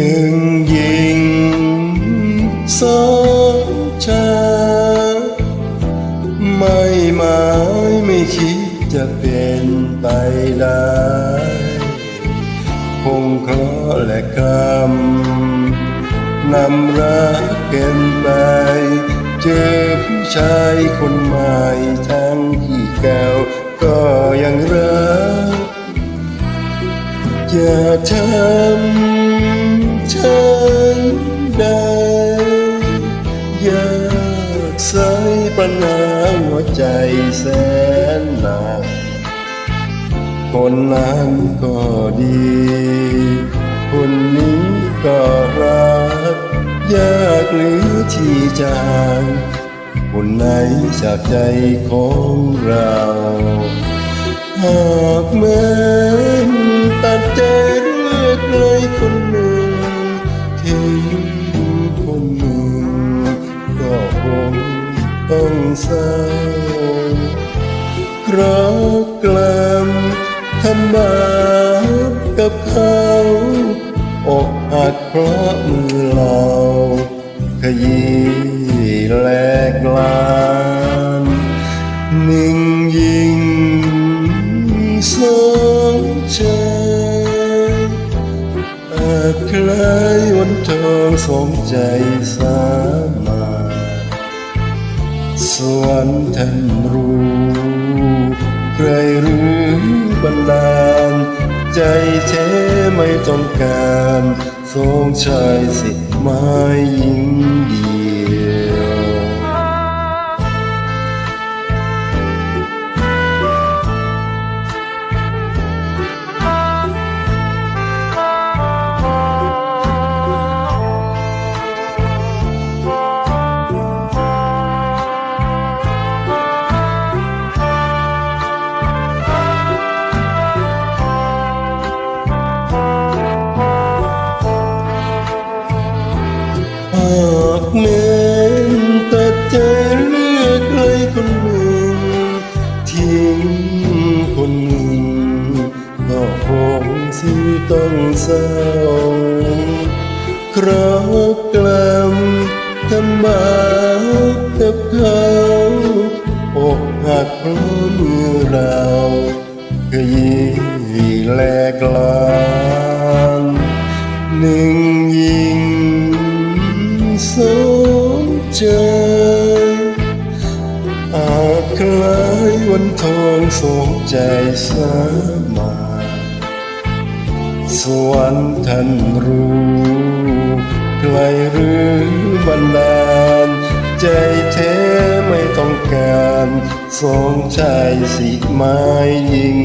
นึ่งยิงสองชา ไม่หมายไม่คิดจะเป็นไปได้คงเคราะและกรรมนำรักเป็นไป เจอผู้ชายคนใหม่ทั้งที่เก่าก็ยังรักอย่าทำ ฉันได้อยากใส่ปัญหาหัวใจแสนหนักคนนั้นก็ดี คนนี้ก็รัก ยากหรือที่จางคนไหนจากใจของเรา หากแม้ คนหนึ่งก็คงต้องเศร้ากราะกลมทำบาปกับเขาอกหักเพราะมือเราขยี้ สองใจสามาสวรรค์ท่านรู้ใครหรือบันดาล ใจเทไม่ต้องการทรงชายสิไม้ยิงดีากแม้นตัดใจเลือกใครคนหนึ่งทิ้งคนหนึ่งก็คงสิต้องเศร้าครอบกลำทำบาปกับเขาอกหักเพราะมือเราขยี้แลกลานหนึ่งยิง จอาจคล้ายวันทองสงใจสามา สวรรค์ท่านรู้ใครหรือบันดาล ใจแท้ไม่ต้องการ สองชายสิไม้หญิง